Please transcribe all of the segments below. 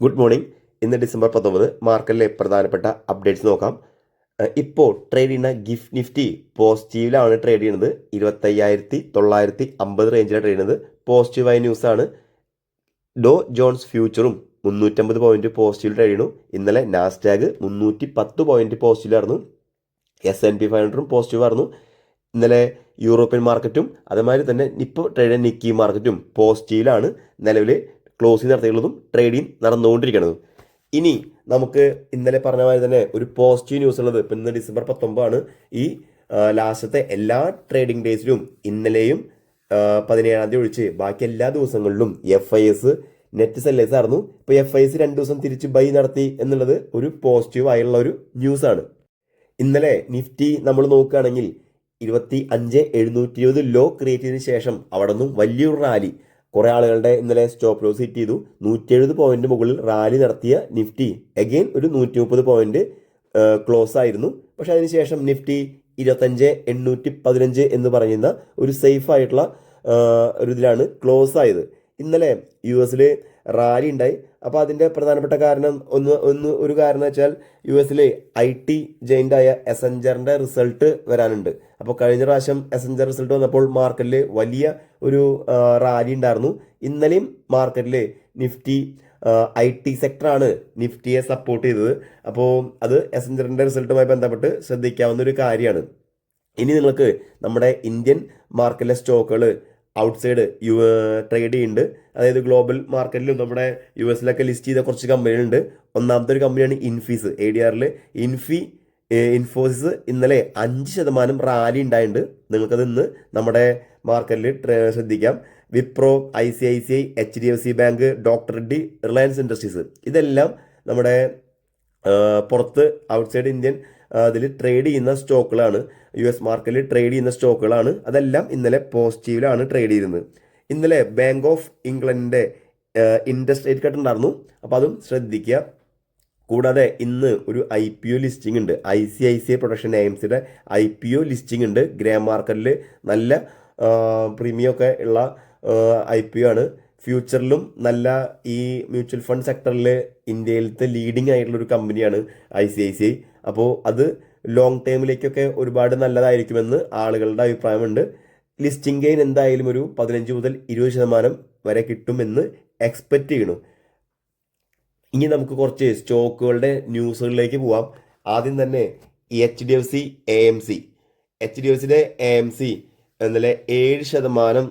Good morning. ഇന്ന് December പത്തൊമ്പത്. മാർക്കറ്റിലെ പ്രധാനപ്പെട്ട അപ്ഡേറ്റ്സ് നോക്കാം. ഇപ്പോൾ ട്രേഡ് ചെയ്യുന്ന ഗിഫ്റ്റ് നിഫ്റ്റി പോസിറ്റീവിലാണ് ട്രേഡ് ചെയ്യുന്നത്. ഇരുപത്തയ്യായിരത്തി തൊള്ളായിരത്തി അമ്പത് റേഞ്ചിലാണ് ട്രേഡ് ചെയ്യുന്നത്. പോസിറ്റീവായ ആണ് ഡോ ജോൺസ് ഫ്യൂച്ചറും മുന്നൂറ്റമ്പത് പോയിന്റ് പോസിറ്റീവ് ട്രേഡ് ചെയ്യുന്നു. ഇന്നലെ നാസ്റ്റാഗ് മുന്നൂറ്റി പത്ത് പോയിന്റ് പോസിറ്റീവായിരുന്നു എസ് എൻ പി ഫൈവ് ഹൺഡ്രഡും പോസിറ്റീവ് ആയിരുന്നു. ഇന്നലെ യൂറോപ്യൻ മാർക്കറ്റും അതേമാതിരി തന്നെ ഇപ്പോൾ ട്രേഡ് നിക്കി മാർക്കറ്റും പോസിറ്റീവിലാണ്. നിലവിൽ ക്ലോസിംഗ് നടത്തിയുള്ളതും ട്രേഡിംഗ് നടന്നുകൊണ്ടിരിക്കുന്നതും ഇനി നമുക്ക് ഇന്നലെ പറഞ്ഞ മാതിരി തന്നെ ഒരു പോസിറ്റീവ് ന്യൂസ് ഉള്ളത് ഇപ്പം ഇന്ന് ഡിസംബർ പത്തൊമ്പതാണ്. ഈ ലാസ്റ്റത്തെ എല്ലാ ട്രേഡിംഗ് ഡേയ്സിലും ഇന്നലെയും പതിനേഴാം തീയതി ഒഴിച്ച് ബാക്കി എല്ലാ ദിവസങ്ങളിലും F I S net sellers ആയിരുന്നു. ഇപ്പോൾ എഫ് ഐ എസ് രണ്ട് ദിവസം തിരിച്ച് ബൈ നടത്തി എന്നുള്ളത് ഒരു പോസിറ്റീവ് ആയുള്ള ഒരു ന്യൂസാണ് ഇന്നലെ നിഫ്റ്റി നമ്മൾ നോക്കുകയാണെങ്കിൽ ഇരുപത്തി അഞ്ച് എഴുന്നൂറ്റി ഇരുപത് ലോ ക്രിയേറ്റ് ചെയ്തതിനു ശേഷം അവിടെ നിന്നും വലിയൊരു റാലി കുറെ ആളുകളുടെ ഇന്നലെ സ്റ്റോപ്പ് ലോസ് ഹിറ്റ് ചെയ്തു. നൂറ്റി എഴുപത് പോയിന്റ് മുകളിൽ റാലി നടത്തിയ നിഫ്റ്റി. അഗെയിൻ ഒരു നൂറ്റി മുപ്പത് പോയിന്റ് ക്ലോസ് ആയിരുന്നു. പക്ഷെ അതിനുശേഷം നിഫ്റ്റി ഇരുപത്തഞ്ച് എണ്ണൂറ്റി പതിനഞ്ച് എന്ന് പറയുന്ന ഒരു സേഫ് ആയിട്ടുള്ള ഒരു ഇതിലാണ് ക്ലോസ് ആയത്. ഇന്നലെ യു എസിൽ റാലി ഉണ്ടായി. അപ്പോൾ അതിന്റെ പ്രധാനപ്പെട്ട കാരണം ഒന്ന് ഒന്ന് ഒരു കാരണം വെച്ചാൽ യു എസിലെ ഐ ടി ജയിന്റായ എസഞ്ചറിന്റെ റിസൾട്ട് വരാനുണ്ട്. അപ്പോൾ കഴിഞ്ഞ പ്രാവശ്യം എസഞ്ചർ റിസൾട്ട് വന്നപ്പോൾ മാർക്കറ്റിൽ വലിയ ഒരു റാലി ഉണ്ടായിരുന്നു. ഇന്നലെയും മാർക്കറ്റിൽ നിഫ്റ്റി ഐ ടി സെക്ടറാണ് നിഫ്റ്റിയെ സപ്പോർട്ട് ചെയ്തത്. അപ്പോൾ അത് എസഞ്ചറിന്റെ റിസൾട്ടുമായി ബന്ധപ്പെട്ട് ശ്രദ്ധിക്കാവുന്ന ഒരു കാര്യമാണ്. ഇനി നിങ്ങൾക്ക് നമ്മുടെ ഇന്ത്യൻ മാർക്കറ്റിലെ സ്റ്റോക്കുകൾ ഔട്ട്സൈഡ് യു ട്രേഡ് ചെയ്യുന്നുണ്ട്. അതായത് ഗ്ലോബൽ മാർക്കറ്റിലും നമ്മുടെ യു എസിലൊക്കെ ലിസ്റ്റ് ചെയ്ത കുറച്ച് കമ്പനികളുണ്ട്. ഒന്നാമത്തെ ഒരു കമ്പനിയാണ് ഇൻഫീസ് എ ഡി ആറിൽ ഇൻഫി ഇൻഫോസിസ് ഇന്നലെ അഞ്ച് ശതമാനം റാലി ഉണ്ടായിട്ടുണ്ട്. നിങ്ങൾക്കത് ഇന്ന് നമ്മുടെ മാർക്കറ്റിൽ ട്രേ ശ്രദ്ധിക്കാം. Wipro I C I C I H D F C bank doctor Reddy Reliance Industries ഇതെല്ലാം നമ്മുടെ പുറത്ത് ഔട്ട്സൈഡ് ഇന്ത്യൻ അതിൽ ട്രേഡ് ചെയ്യുന്ന സ്റ്റോക്കുകളാണ് യു എസ് മാർക്കറ്റിൽ ട്രേഡ് ചെയ്യുന്ന സ്റ്റോക്കുകളാണ് അതെല്ലാം ഇന്നലെ പോസിറ്റീവിലാണ് ട്രേഡ് ചെയ്തിരുന്നത്. ഇന്നലെ ബാങ്ക് ഓഫ് ഇംഗ്ലണ്ടിന്റെ ഇൻട്രസ്റ്റ് റേറ്റ് കട്ട് ഉണ്ടായിരുന്നു. അപ്പോൾ അതും ശ്രദ്ധിക്കുക. കൂടാതെ ഇന്ന് ഒരു ഐ പി ഒ ലിസ്റ്റിംഗ് ഉണ്ട്. I C I C I production എയിംസിയുടെ I P O listing ഉണ്ട്. ഗ്രേ മാർക്കറ്റിൽ നല്ല പ്രീമിയം ഒക്കെ ഉള്ള ഐ പി ഒ ആണ്. ഫ്യൂച്ചറിലും നല്ല ഈ മ്യൂച്വൽ ഫണ്ട് സെക്ടറിൽ ഇന്ത്യയിലത്തെ ലീഡിംഗ് ആയിട്ടുള്ള ഒരു കമ്പനിയാണ് I C I C I അപ്പോൾ അത് ലോങ് ടേമിലേക്കൊക്കെ ഒരുപാട് നല്ലതായിരിക്കുമെന്ന് ആളുകളുടെ അഭിപ്രായമുണ്ട്. ലിസ്റ്റിംഗ് ഗെയിൻ എന്തായാലും ഒരു പതിനഞ്ച് മുതൽ ഇരുപത് ശതമാനം വരെ കിട്ടുമെന്ന് എക്സ്പെക്റ്റ് ചെയ്യണു ഇനി നമുക്ക് കുറച്ച് സ്റ്റോക്കുകളുടെ ന്യൂസുകളിലേക്ക് പോവാം. ആദ്യം തന്നെ H D F C A M C H D F സിയുടെ എ എം സി ഇന്നലെ ഏഴ് ശതമാനം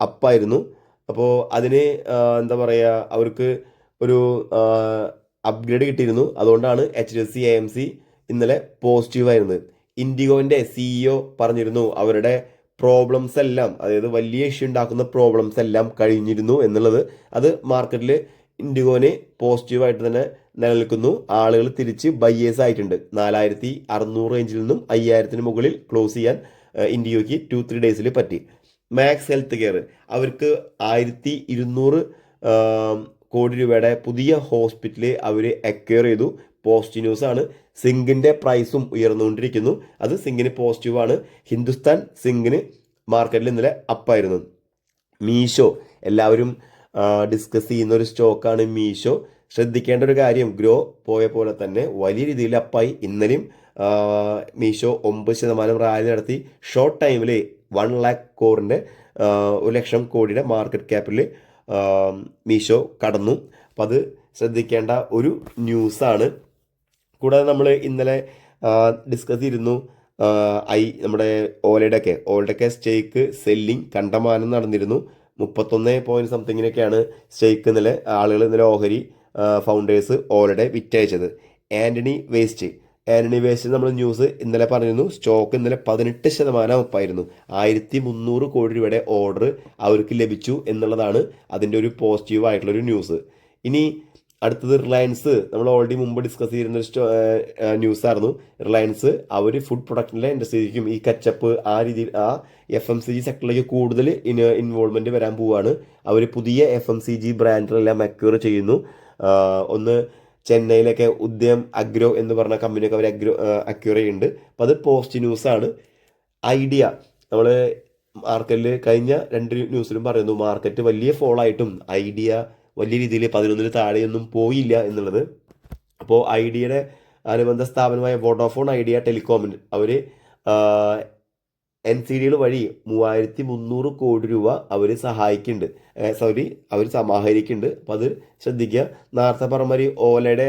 അപ്പായിരുന്നു അപ്പോൾ അതിന് എന്താ പറയുക അവർക്ക് ഒരു അപ്ഗ്രേഡ് കിട്ടിയിരുന്നു. അതുകൊണ്ടാണ് H D F C A M C ഇന്നലെ പോസിറ്റീവ് ആയിരുന്നത്. ഇൻഡിഗോന്റെ സിഇഒ പറഞ്ഞിരുന്നു അവരുടെ പ്രോബ്ലംസ് എല്ലാം അതായത് വലിയ ഇഷ്യൂ ഉണ്ടാക്കുന്ന പ്രോബ്ലംസ് എല്ലാം കഴിഞ്ഞിരുന്നു എന്നുള്ളത്. അത് മാർക്കറ്റിൽ ഇൻഡിഗോന് പോസിറ്റീവായിട്ട് തന്നെ നിലനിൽക്കുന്നു. ആളുകൾ തിരിച്ച് ബയ്യേഴ്സ് ആയിട്ടുണ്ട്. നാലായിരത്തി അറുന്നൂറ് റേഞ്ചിൽ നിന്നും അയ്യായിരത്തിന് മുകളിൽ ക്ലോസ് ചെയ്യാൻ ഇൻഡിഗോയ്ക്ക് ടു ത്രീ ഡേയ്സിൽ പറ്റി. മാക്സ് ഹെൽത്ത് കെയർ അവർക്ക് ആയിരത്തി ഇരുന്നൂറ് കോടി രൂപയുടെ പുതിയ ഹോസ്പിറ്റൽ അവർ അക്വയർ ചെയ്തു. പോസ്റ്റ് ന്യൂസ് ആണ് സിങ്കിന്റെ പ്രൈസും ഉയർന്നുകൊണ്ടിരിക്കുന്നു. അത് സിങ്കിന് പോസിറ്റീവാണ് ഹിന്ദുസ്ഥാൻ സിങ്കിന് മാർക്കറ്റിൽ ഇന്നലെ അപ്പായിരുന്നു മീഷോ. എല്ലാവരും ഡിസ്കസ് ചെയ്യുന്ന ഒരു സ്റ്റോക്കാണ് മീഷോ. ശ്രദ്ധിക്കേണ്ട ഒരു കാര്യം ഗ്രോ പോയ പോലെ തന്നെ വലിയ രീതിയിൽ അപ്പായി ഇന്നലെയും മീഷോ ഒമ്പത് ശതമാനം റാലി നടത്തി. ഷോർട്ട് ടൈമിൽ വൺ ലാക്ക് കോറിന്റെ ഒരു ലക്ഷം കോടിയുടെ മാർക്കറ്റ് ക്യാപ്പിൽ മീഷോ കടന്നു. അപ്പം അത് ശ്രദ്ധിക്കേണ്ട ഒരു ന്യൂസാണ്. കൂടാതെ നമ്മൾ ഇന്നലെ ഡിസ്കസ് ചെയ്തിരുന്നു ഐ നമ്മുടെ ഓലയുടെയൊക്കെ ഓലയുടെയൊക്കെ സ്റ്റേക്ക് സെല്ലിംഗ് കണ്ടമാനം നടന്നിരുന്നു. മുപ്പത്തൊന്ന് പോയിന്റ് സംതിങ്ങിനൊക്കെയാണ് സ്റ്റേക്ക് ഇന്നലെ ആളുകൾ ഇന്നലെ ഓഹരി ഫൗണ്ടേഴ്സ് ഓലയുടെ വിറ്റയച്ചത്. ആന്റണി വേസ്റ്റ് ആന്റണി നമ്മൾ ന്യൂസ് ഇന്നലെ പറഞ്ഞിരുന്നു. സ്റ്റോക്ക് ഇന്നലെ പതിനെട്ട് ശതമാനം ഉപ്പായിരുന്നു. ആയിരത്തി മുന്നൂറ് കോടി രൂപയുടെ ഓർഡർ അവർക്ക് ലഭിച്ചു എന്നുള്ളതാണ് അതിന്റെ ഒരു പോസിറ്റീവ് ആയിട്ടുള്ള ഒരു ന്യൂസ് ഇനി അടുത്തത് റിലയൻസ് നമ്മൾ ഓൾറെഡി മുമ്പ് ഡിസ്കസ് ചെയ്തിരുന്ന ന്യൂസ് ആയിരുന്നു. റിലയൻസ് അവർ ഫുഡ് പ്രൊഡക്റ്റിന്റെ ഇൻഡസ്ട്രിയിലേക്കും ഈ കച്ചപ്പ് ആ രീതിയിൽ ആ എഫ് എം സി ജി സെക്ടറിലേക്ക് കൂടുതൽ ഇൻ ഇൻവോൾവ്മെന്റ് വരാൻ പോവുകയാണ് അവർ പുതിയ എഫ് എം സി ജി ബ്രാൻഡിലെല്ലാം അക്യൂർ ചെയ്യുന്നു. ഒന്ന് ചെന്നൈയിലൊക്കെ ഉദ്യം അഗ്രോ എന്ന് പറഞ്ഞ കമ്പനിയൊക്കെ അവർ അഗ്രോ അക്യൂർ ചെയ്യുന്നുണ്ട് അപ്പോൾ അത് പോസ്റ്റ് ന്യൂസാണ് ഐഡിയ. നമ്മൾ മാർക്കറ്റിൽ കഴിഞ്ഞ രണ്ട് ന്യൂസിലും പറയുന്നു മാർക്കറ്റ് വലിയ ഫോൾ ആയിട്ടും ഐഡിയ വലിയ രീതിയിൽ പതിനൊന്നിന് താഴെയൊന്നും പോയില്ല എന്നുള്ളത്. അപ്പോൾ ഐഡിയയുടെ അനുബന്ധ സ്ഥാപനമായ വോഡോഫോൺ ഐഡിയ ടെലികോമിന് അവർ എൻ സി ഡികൾ വഴി മൂവായിരത്തി മുന്നൂറ് കോടി രൂപ അവർ സഹായിക്കുന്നുണ്ട് സോറി അവർ സമാഹരിക്കുന്നുണ്ട് അപ്പോൾ അത് ശ്രദ്ധിക്കുക നേരത്തെ പറഞ്ഞ ഓലയുടെ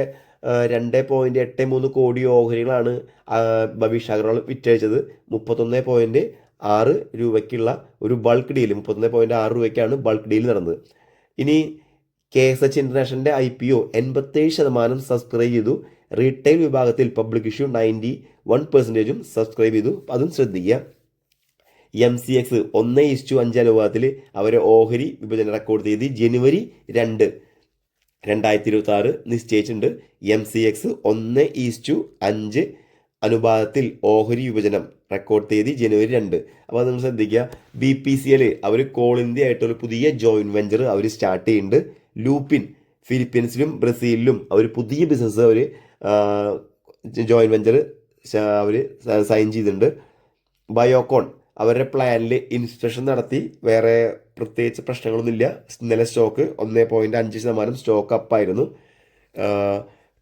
രണ്ട് പോയിന്റ് എട്ട് മൂന്ന് കോടി ഓഹരികളാണ് ഭവിഷ് അഗർവാൾ വിറ്റഴിച്ചത്. മുപ്പത്തൊന്ന് പോയിന്റ് ആറ് രൂപയ്ക്കുള്ള ഒരു ബൾക്ക് ഡീൽ മുപ്പത്തൊന്ന് പോയിന്റ് ആറ് രൂപയ്ക്കാണ് ബൾക്ക് ഡീൽ നടന്നത്. ഇനി കെ എസ് എച്ച് ഇന്റർനാഷണലിന്റെ ഐ പി ഒ എൺപത്തേഴ് ശതമാനം സബ്സ്ക്രൈബ് ചെയ്തു. റീറ്റെയിൽ വിഭാഗത്തിൽ പബ്ലിക് ഇഷ്യൂ നയന്റി വൺ പെർസെന്റേജും സബ്സ്ക്രൈബ് ചെയ്തു. അതും ശ്രദ്ധിക്കുക എം സി എക്സ് ഒന്ന് ഇസ്റ്റു അഞ്ച് അനുപാതത്തിൽ അവരെ ഓഹരി വിഭജന റെക്കോർഡ് ചെയ്ത് ജനുവരി രണ്ട് രണ്ടായിരത്തി ഇരുപത്തി ആറ് നിശ്ചയിച്ചിട്ടുണ്ട്. എം സി എക്സ് ഒന്ന് ഈസ്റ്റു അഞ്ച് അനുപാതത്തിൽ ഓഹരി വിഭജനം റെക്കോർഡ് തീയതി ജനുവരി രണ്ട്. അപ്പോൾ നിങ്ങൾ ശ്രദ്ധിക്കുക ബി പി സി എൽ അവർ കോൾ ഇന്ത്യ ആയിട്ടൊരു പുതിയ ജോയിന്റ് വെഞ്ചർ അവർ സ്റ്റാർട്ട് ചെയ്യുന്നുണ്ട് ലൂപ്പിൻ ഫിലിപ്പീൻസിലും ബ്രസീലിലും അവർ പുതിയ ബിസിനസ് അവർ ജോയിന്റ് വെഞ്ചർ അവർ സൈൻ ചെയ്തിട്ടുണ്ട്. ബയോകോൺ അവരുടെ പ്ലാനിൽ ഇൻസ്പെക്ഷൻ നടത്തി. വേറെ പ്രത്യേകിച്ച് പ്രശ്നങ്ങളൊന്നുമില്ല. ഇന്നലെ സ്റ്റോക്ക് ഒന്നേ പോയിന്റ് അഞ്ച് ശതമാനം സ്റ്റോക്ക് അപ്പായിരുന്നു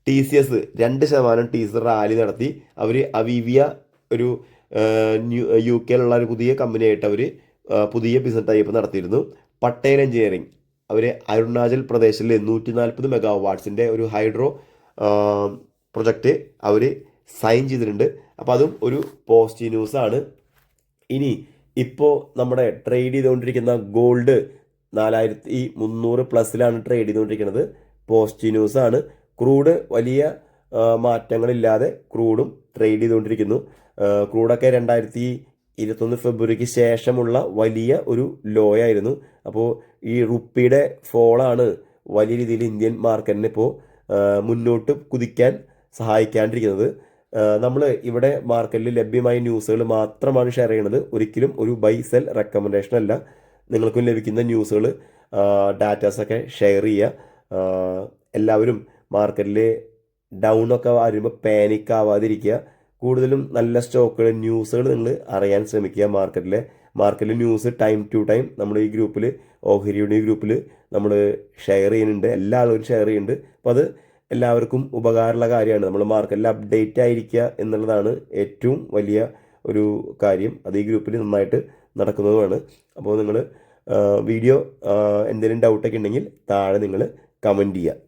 ടി സി എസ് രണ്ട് ശതമാനം ടി സി റാലി നടത്തി. അവർ അവീവിയ ഒരു യു കെയിലുള്ള ഒരു പുതിയ കമ്പനിയായിട്ട് അവർ പുതിയ ബിസിനസ് ടൈപ്പ് നടത്തിയിരുന്നു. പട്ടേൽ എഞ്ചിനീയറിംഗ് അവർ അരുണാചൽ പ്രദേശിലെ നൂറ്റി നാൽപ്പത് മെഗാ വാട്ട്സിന്റെ ഒരു ഹൈഡ്രോ പ്രൊജക്റ്റ് അവർ സൈൻ ചെയ്തിട്ടുണ്ട്. അപ്പോൾ അതും ഒരു പോസിറ്റീവ് ന്യൂസാണ് ഇനി ഇപ്പോൾ നമ്മുടെ ട്രേഡ് ചെയ്തുകൊണ്ടിരിക്കുന്ന ഗോൾഡ് നാലായിരത്തി മുന്നൂറ് പ്ലസ്സിലാണ് ട്രേഡ് ചെയ്തുകൊണ്ടിരിക്കുന്നത്. പോസ്റ്റ് ന്യൂസ് ആണ്. ക്രൂഡ് വലിയ മാറ്റങ്ങളില്ലാതെ ക്രൂഡും ട്രേഡ് ചെയ്തുകൊണ്ടിരിക്കുന്നു. ക്രൂഡൊക്കെ രണ്ടായിരത്തി ഇരുപത്തൊന്ന് ഫെബ്രുവരിക്ക് ശേഷമുള്ള വലിയ ഒരു ലോ ആയിരുന്നു. അപ്പോൾ ഈ റുപ്പിയുടെ ഫോളാണ് വലിയ രീതിയിൽ ഇന്ത്യൻ മാർക്കറ്റിനെ ഇപ്പോൾ മുന്നോട്ട് കുതിക്കാൻ സഹായിക്കാണ്ടിരിക്കുന്നത്. നമ്മൾ ഇവിടെ മാർക്കറ്റിൽ ലഭ്യമായ ന്യൂസുകൾ മാത്രമാണ് ഷെയർ ചെയ്യുന്നത്. ഒരിക്കലും ഒരു ബൈ സെൽ റെക്കമെൻഡേഷൻ അല്ല. നിങ്ങൾക്കും ലഭിക്കുന്ന ന്യൂസുകൾ ഡാറ്റാസൊക്കെ ഷെയർ ചെയ്യുക. എല്ലാവരും മാർക്കറ്റിൽ ഡൗൺ ഒക്കെ വരുമ്പോൾ പാനിക് ആവാതിരിക്കുക. കൂടുതലും നല്ല സ്റ്റോക്കുകൾ ന്യൂസുകൾ നിങ്ങൾ അറിയാൻ ശ്രമിക്കുക മാർക്കറ്റിലെ. മാർക്കറ്റിൽ ന്യൂസ് ടൈം ടു ടൈം നമ്മൾ ഈ ഗ്രൂപ്പിൽ ഓഹരിയുടെ ഗ്രൂപ്പിൽ നമ്മൾ ഷെയർ ചെയ്യുന്നുണ്ട്. എല്ലാ ആളുകളും ഷെയർ ചെയ്യുന്നുണ്ട്. അപ്പോൾ അത് എല്ലാവർക്കും ഉപകാരമുള്ള കാര്യമാണ്. നമ്മൾ മാർക്കറ്റിൽ അപ്ഡേറ്റ് ആയിരിക്കുക എന്നുള്ളതാണ് ഏറ്റവും വലിയ ഒരു കാര്യം. അത് ഈ ഗ്രൂപ്പിൽ നന്നായിട്ട് നടക്കുന്നതുമാണ്. അപ്പോൾ നിങ്ങൾ വീഡിയോ എന്തെങ്കിലും ഡൗട്ടൊക്കെ ഉണ്ടെങ്കിൽ താഴെ നിങ്ങൾ കമന്റ് ചെയ്യുക.